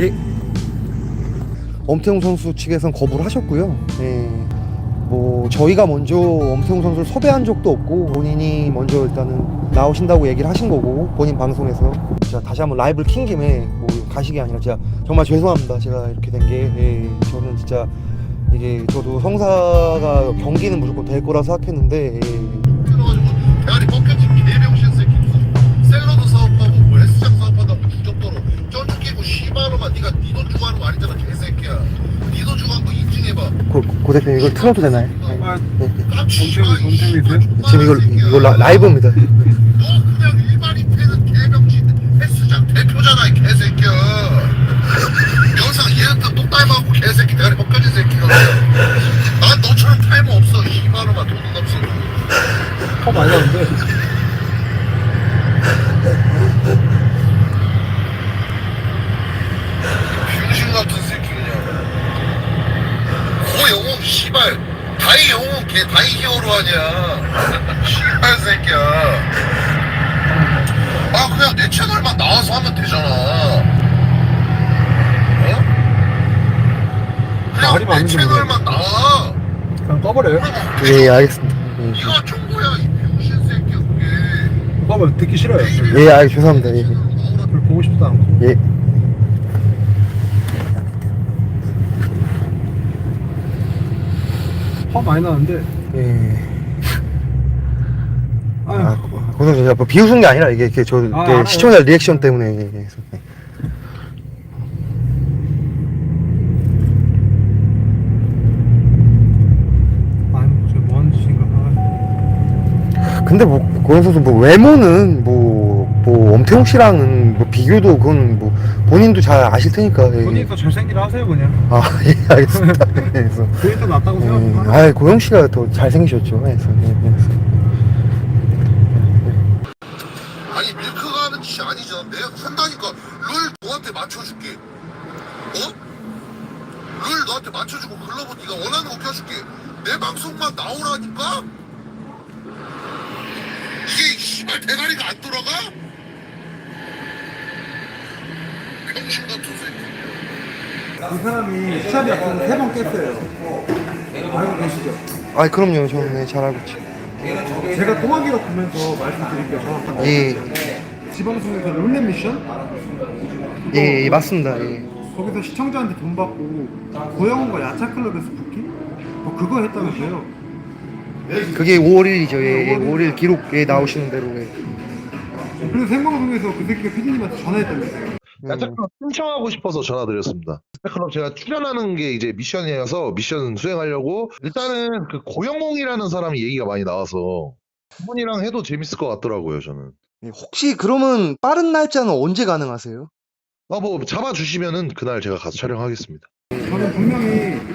예. 엄태웅 선수 측에선 거부를 하셨고요. 예. 뭐 저희가 먼저 엄태웅 선수를 섭외한 적도 없고 본인이 먼저 일단은 나오신다고 얘기를 하신 거고 본인 방송에서 진짜 다시 한번 라이브를 킨 김에 뭐 가식이 아니라 진짜 정말 죄송합니다. 제가 이렇게 된 게 예. 저는 진짜 이게 저도 성사가 경기는 무조건 될 거라 생각했는데 예. 고, 고 대표님 이걸 틀어도 되나요? 아, 엄청 엄청이세요? 지금 이걸 이거 라, 라이브입니다. 너 그냥 일반인 패는 개병신 헬스장 대표잖아 이 개새끼야 영상 얘한테 똑 닮아갖고 개새끼 대가리 꺾여진 새끼가 난 너처럼 탈모 없어 씨발로만 돈은 없어 컵 많이 나는데. 병신 같은 새끼 그냥 고영웅 씨발 다이 영웅 걔 히어로 아니야 씨발 새끼야 아 그냥 내 채널만 나와서 하면 되잖아 어? 그냥 말이 내 채널만 나와 그냥 꺼버려요. 예 알겠습니다. 예. 네가 정보야 이 병신 새끼야 그게 꺼버려. 듣기 싫어요. 예, 아 죄송합니다. 예. 별로 보고 싶지도 않고. 예. 컵 많이 나는데. 예. 아유, 아, 고선 제가 뭐 비웃은 게 아니라 이게, 이게 저 이게 아, 알아요. 시청자 리액션 때문에 예, 그래서, 예. 아니, 저뭐 하는 짓인가. 아, 근데 뭐 고선 선수 뭐 외모는 뭐 뭐 엄태웅 씨랑은 뭐 비교도 그건 뭐 본인도 잘 아실 테니까. 예. 본인이 더 잘생기라 하세요, 그냥. 아, 예, 알겠습니다. 예, 그래서 그게 더 낫다고 음, 생각합니다. 아, 고영 씨가 더 잘생기셨죠. 그래서, 예, 그래서. 아니 밀크가 하는 짓이 아니잖아 내가 한다니까 룰 너한테 맞춰줄게 어? 룰 너한테 맞춰주고 글러브 네가 원하는 거 껴줄게 내 방송만 나오라니까? 이게 씨발 대가리가 안 돌아가? 병신 같은 새끼 이 사람이 시합이 약간 세번 깼어요. 알고 계시죠? 아, 그럼요. 저는 네, 잘 알고 있죠. 제가 통화 기록 보면서 말씀드릴게요, 정확하게. 예, 지방선에서 룰렛 미션? 예, 예, 맞습니다. 예. 거기서 시청자한테 돈 받고 고영훈과 야차클럽에서 부킹? 뭐 그거 했다면서요? 그게 5월 1일이죠. 예, 예, 5월 1일 기록에 나오시는 대로. 예. 그래서 생방송에서 그 새끼가 피디님한테 전화했다면서요? 음. 야차클럽 신청하고 싶어서 전화드렸습니다. 야차클럽 제가 출연하는 게 이제 미션이어서 미션 수행하려고 일단은 그 고영웅이라는 사람이 얘기가 많이 나와서 그분이랑 해도 재밌을 것 같더라고요, 저는. 예, 혹시 그러면 빠른 날짜는 언제 가능하세요? 아, 뭐 잡아주시면은 그날 제가 가서 촬영하겠습니다. 저는 분명히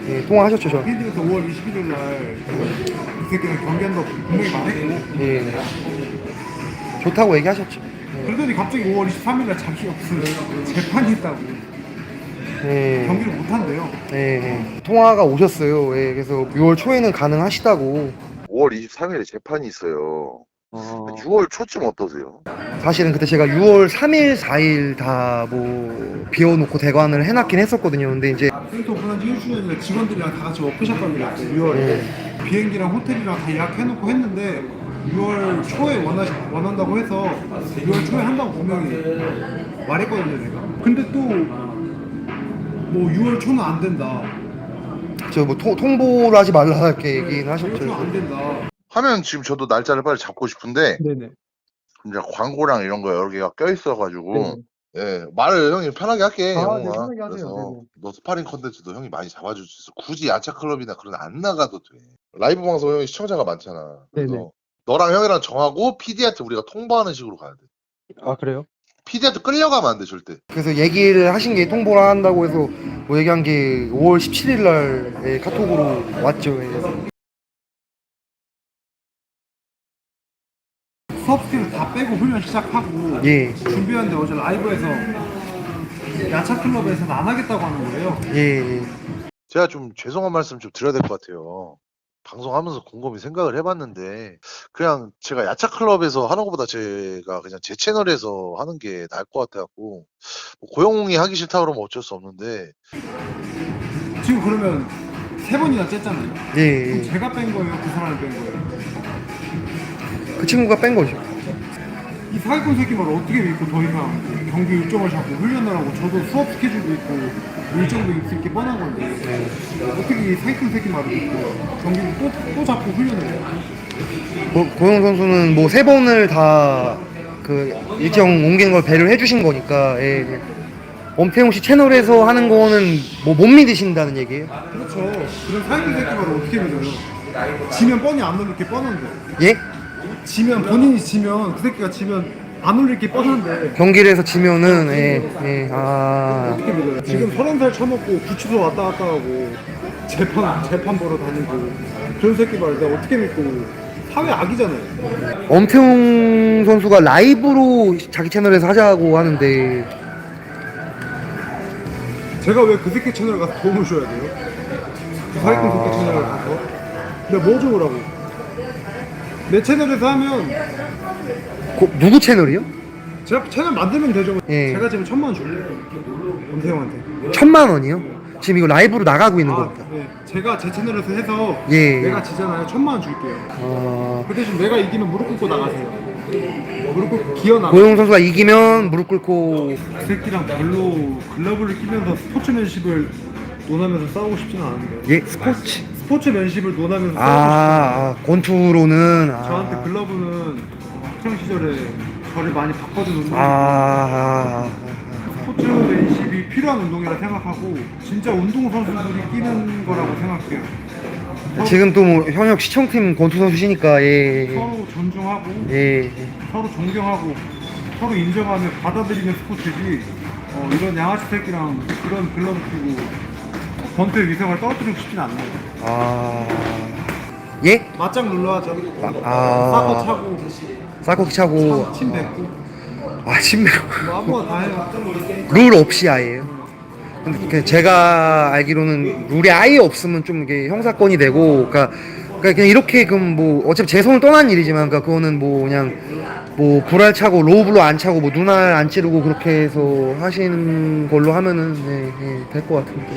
예, 통화하셨죠, 저. 피디에서 5월 21일 날그 그 새끼랑 경기한다고 분명히 말했고 예. 좋다고 얘기하셨죠. 그러더니 갑자기 5월 23일 날 자기가 무슨 재판이 있다고 예. 경기를 못 한대요 예, 예. 통화가 오셨어요. 예, 그래서 6월 초에는 가능하시다고. 5월 23일에 재판이 있어요 6월 초쯤 어떠세요? 사실은 그때 제가 6월 3일, 4일 다 뭐 비워놓고 대관을 해놨긴 했었거든요. 근데 이제 센터 오픈한 지 1주년이라 직원들이랑 다 같이 워크숍 가기로 했어요 6월에 예. 비행기랑 호텔이랑 다 예약해놓고 했는데 6월 초에 원하, 원한다고 해서 6월 초에 한다고 분명히 말했거든요 제가 근데 또 뭐 6월 초는 안 된다 저뭐 통보를 하지 말라 이렇게 얘기는 6월 하셨죠. 초는 안 된다 하면 지금 저도 날짜를 빨리 잡고 싶은데 네네 이제 광고랑 이런 거 여러 개가 껴 있어가지고 네. 예 말을 형이 편하게 할게 아, 형아 네, 편하게 하세요. 그래서 네네. 너 스파링 컨텐츠도 형이 많이 잡아줄 수 있어 굳이 야차 클럽이나 그런 데안 나가도 돼 라이브 방송 형이 시청자가 많잖아 그래서 네네. 너랑 형이랑 정하고 PD한테 우리가 통보하는 식으로 가야 돼 아 그래요? PD한테 끌려가면 안 돼 절대 그래서 얘기를 하신 게 통보를 한다고 해서 뭐 얘기한 게 5월 17일 날 예, 카톡으로 왔죠. 예. 수업 스킬을 다 빼고 훈련 시작하고 예, 준비하는데 어제 라이브에서 야차 클럽에서는 안 하겠다고 하는 거예요. 예, 예. 제가 좀 죄송한 말씀 좀 드려야 될 것 같아요 방송하면서 곰곰이 생각을 해봤는데 그냥 제가 야차 클럽에서 하는 것보다 제가 그냥 제 채널에서 하는 게 나을 것 같아갖고 뭐 고영웅이 하기 싫다 그러면 어쩔 수 없는데 지금 그러면 세 번이나 쨌잖아요. 예, 그럼 예. 제가 뺀 거예요? 그 사람이 뺀 거예요? 그 친구가 뺀 거죠. 이 사기꾼 새끼 말을 어떻게 믿고 더 이상 경기 일정을 잡고 훈련을 하고 저도 수업 스케줄도 있고 일정도 있을 게 뻔한 건데 어떻게 이 사기꾼 새끼 말을 믿고 경기를 또, 또 잡고 훈련을 해요? 고, 고영 선수는 뭐 세 번을 다 그 일정 옮기는 걸 배를 해주신 거니까 예, 예. 엄태웅 씨 채널에서 하는 거는 뭐 못 믿으신다는 얘기예요. 그렇죠. 그런 사기꾼 새끼 말을 어떻게 믿어요? 지면 뻔히 안 올릴 게 뻔한데 예? 지면 본인이 지면 그 새끼가 지면 안 올릴 게 뻔한데 경기를 해서 지면은 예, 예, 아 어떻게 믿어요? 지금 서른 살 처먹고 구치소 왔다 갔다 하고 재판 재판 보러 다니고 그런 새끼 말 내가 어떻게 믿고 사회 악이잖아요. 엄태웅 선수가 라이브로 자기 채널에서 하자고 하는데 제가 왜 그 새끼 채널 가서 도움을 줘야 돼요? 그 사기꾼 아. 새끼 채널 가서 내가 뭐 줘라고? 내 채널에서 하면 고- 누구 채널이요? 제가 채널 만들면 되죠. 예. 제가 지금 천만 원 줄래요. 엄태형한테. 천만 원이요? 지금 이거 라이브로 나가고 있는 아, 겁니다. 네. 제가 제 채널에서 해서 예. 내가 지잖아요. 천만 원 줄게요. 아, 그 대신 내가 이기면 무릎 꿇고 나가세요. 무릎 꿇고 기어 나가. 고용 선수가 이기면 무릎 꿇고 그 새끼랑 별로 글러브를 끼면서 스포츠맨십을 논하면서 싸우고 싶지는 않은데. 예 스포츠 스포츠맨십을 논하면서 아, 싸우고 아 권투로는 아. 저한테 글러브는 학창 시절에 저를 많이 바꿔준 운동. 아, 아, 스포츠맨십이 필요한 운동이라 생각하고 진짜 운동 선수들이 끼는 거라고 생각해요. 아. 지금 또 뭐 현역 시청팀 권투 선수시니까 예, 예, 서로 존중하고 예, 예. 서로 존경하고 서로 인정하며 받아들이는 스포츠지 어, 이런 양아치 새끼랑 그런 글러브 끼고 권투의 위상을 떨어뜨리고 싶진 않네요. 아, 예? 맞짱 눌러 하죠. 아. 싸고 차고 쌀고기 차고 침 뱉고 아 신명 뭐 아무거나 다 해요. 룰 없이 아예요. 근데 그 제가 알기로는 룰이 아예 없으면 좀 이게 형사건이 되고, 그러니까, 그러니까 그냥 이렇게 그럼 뭐 어차피 제 손을 떠난 일이지만, 그러니까 그거는 뭐 그냥 뭐 불알 차고 로브로 안 차고 뭐 눈알 안 찌르고 그렇게 해서 하시는 걸로 하면은 네, 네, 될것 같은데.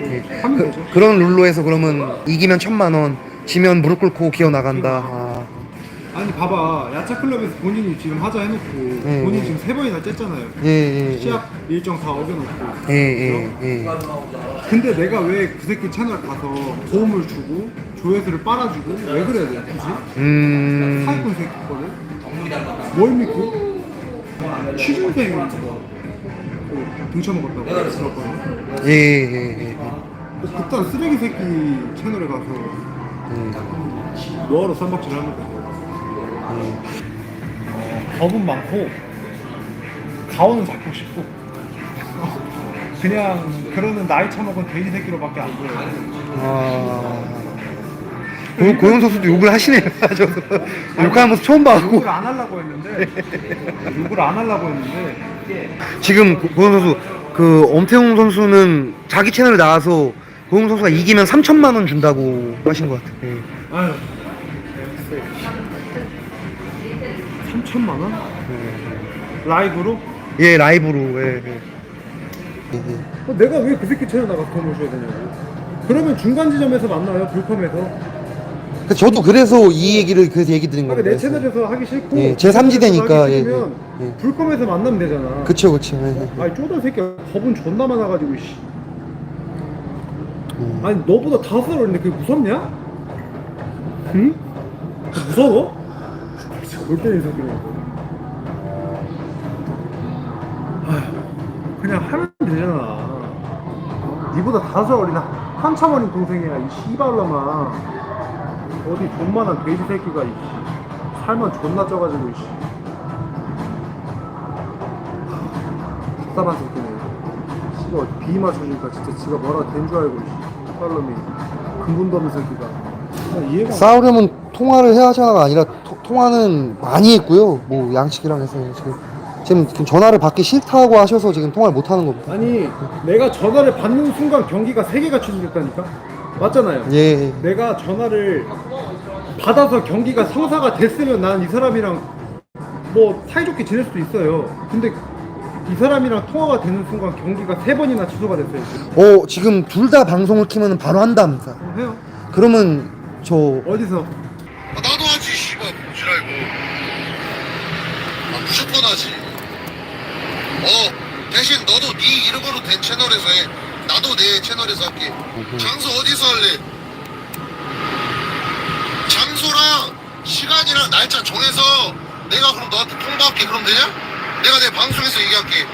네, 네. 하면 그. 그런 룰로 해서 그러면 이기면 천만 원, 지면 무릎 꿇고 기어 나간다. 아, 아니 봐봐 야차 클럽에서 본인이 지금 하자 해놓고 네. 본인 지금 세 번이나 쨌잖아요. 예, 예, 예. 시합 일정 다 어겨놓고. 예, 예, 예. 근데 내가 왜 그 새끼 채널 가서 도움을 주고 조회수를 빨아주고 왜 그래야 돼 굳이? 음, 사기꾼 새끼 거를 뭘 믿고? 취준생 뭐 등쳐먹었다고 들었거든요 예, 예, 예. 뭐 그딴 쓰레기 새끼 채널에 가서 뭐하러 쌈박질 합니 까? 겁은 많고 가오는 잡고 싶고 그냥 그러는 나이 처먹은 돼지 새끼로밖에 안 보여요 아. 고, 고영 선수도 욕을 하시네요. 욕하는 모습 처음 봐갖고 욕을 안 하려고 했는데 욕을 안 하려고 했는데 지금 고- 고영 선수 그 엄태웅 선수는 자기 채널에 나와서 고영 선수가 이기면 3천만 원 준다고 하신 것 같아요. 예. 아유 3천만 원? 라이브로? 예, 라이브로. 예, 예. 어, 내가 왜 그 새끼 채널 나가서 도움을 줘야 되냐고 그러면 중간 지점에서 만나요 불컴에서 그 저도 그래서 이 얘기를 그래서 얘기 드린 그러니까 겁니다. 내 채널에서 하기 싫고 예, 제 삼지대니까, 하기 예, 싫으면 예, 예. 불컴에서 만나면 되잖아 그쵸, 그쵸. 예, 예. 아니 쪼다 새끼야 겁은 존나 많아가지고 씨. 음. 아니 너보다 다섯 살 어린데 그게 무섭냐? 응? 무서워? 이 새끼는 아휴 그냥 하면 되잖아 니보다 다섯 살 어린 한참 어린 동생이야 이 씨발놈아 어디 존만한 돼지 새끼가 이 씨. 살만 존나 쪄가지고 이 씨. 답답한 새끼네. 어디 비 맞춰주니까 진짜 지가 뭐라 된 줄 알고 씨. 빨놈이 근본도 없는 새끼가. 싸우려면 통화를 해야 하잖아가 아니라 토- 통화는 많이 했고요. 뭐 양식이랑 해서 지금 지금 지금 전화를 받기 싫다고 하셔서 지금 통화를 못 하는 겁니다. 아니 내가 전화를 받는 순간 경기가 세 개가 취소됐다니까. 맞잖아요. 예. 내가 전화를 받아서 경기가 성사가 됐으면 난 이 사람이랑 뭐 사이좋게 지낼 수도 있어요. 근데 이 사람이랑 통화가 되는 순간 경기가 세 번이나 취소가 됐어요. 지금. 어 지금 둘 다 방송을 키면 바로 한답니다. 어, 해요. 그러면 저 어디서? 아, 나도 하지 씨발 지랄고 아, 무조건 하지 어 대신 너도 네 이름으로 된 채널에서 해 나도 내 채널에서 할게 장소 어디서 할래 장소랑 시간이랑 날짜 정해서 내가 그럼 너한테 통보할게 그럼 되냐? 내가 내 방송에서 얘기할게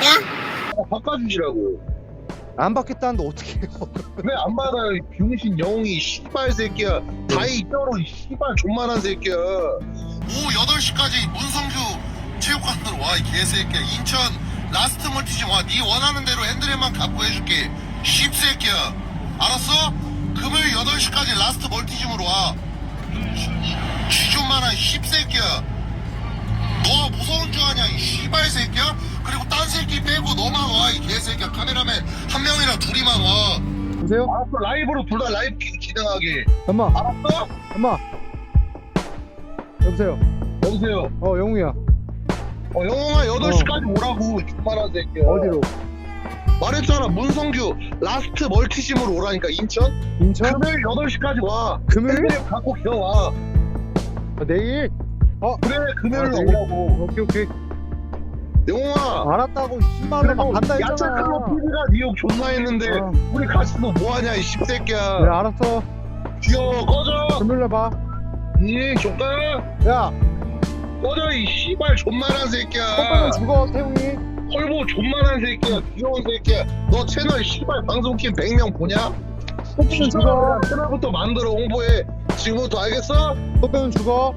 뭘? 바꿔주시라고. 안 받겠다는데 어떻게 해요? 왜 안 받아요? 이 병신 영웅이 씨발 새끼야. 다이 뼈로 이 씨발 존만한 새끼야. 오후 8시까지 문성주 체육관으로 와, 이 개새끼야. 인천 라스트 멀티즘 와. 네 원하는 대로 핸드랩만 갖고 해줄게. 씹새끼야. 알았어? 금요일 8시까지 라스트 멀티즘으로 와. 쥐좀만한 씹새끼야. 너가 무서운 줄 아냐, 이 씨발 새끼야? 그리고 딴 새끼 빼고 너만 와, 이 개새끼야. 카메라맨 한 명이나 둘이만 와. 보세요. 알았어 라이브로 둘 다 라이브 키- 진행하게. 엄마, 알았어? 엄마. 여보세요. 여보세요. 어 영우야. 어 영웅아 8시까지 오라고 존만한 새끼야. 어디로? 말했잖아 문성규 라스트 멀티심으로 오라니까 인천? 인천? 금요일 8시까지 와. 금요일? 핸드랩 갖고 기어와. 아, 내일? 그래 금요일 아, 날 내일? 오라고. 오케이 오케이. 영웅아. 알았다고 10만 원만 간다 했잖아. 야차클럽 TV가 니욕 존나 했는데 어. 우리 같이 너 뭐하냐 이 씹새끼야 네 알았어. 귀여워 꺼져 금요일에 봐. 이 조카 야, 꺼져 이 씨발 존만한 새끼야 오빠는 죽어 태웅이. 헐보 존만한 새끼야 귀여운 새끼야 너 채널 씨발 방송팀 100명 보냐? 오빠는 죽어. 채널부터 만들어 홍보해 지금부터 알겠어? 오빠는 죽어.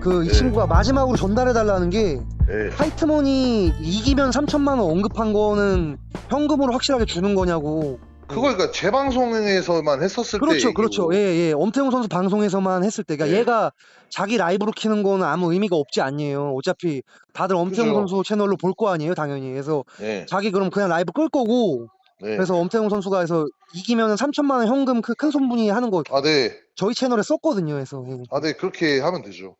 그 이 네. 친구가 마지막으로 전달해 달라는 게 예 화이트머니 이기면 3천만 원 언급한 거는 현금으로 확실하게 주는 거냐고. 그거 그러니까 재방송에서만 했었을 때 그렇죠, 얘기고. 그렇죠. 예, 예. 엄태웅 선수 방송에서만 했을 때, 그러니까 예. 얘가 자기 라이브로 키는 거는 아무 의미가 없지 않니에요. 어차피 다들 엄태웅 그죠. 선수 채널로 볼 거 아니에요, 당연히. 그래서 예. 자기 그럼 그냥 라이브 끌 거고, 네. 그래서 엄태웅 선수가 해서 이기면 은 3천만 원 현금 그 큰 손분이 하는 거 아, 네. 저희 채널에 썼거든요. 그래서 예. 아, 네. 그렇게 하면 되죠.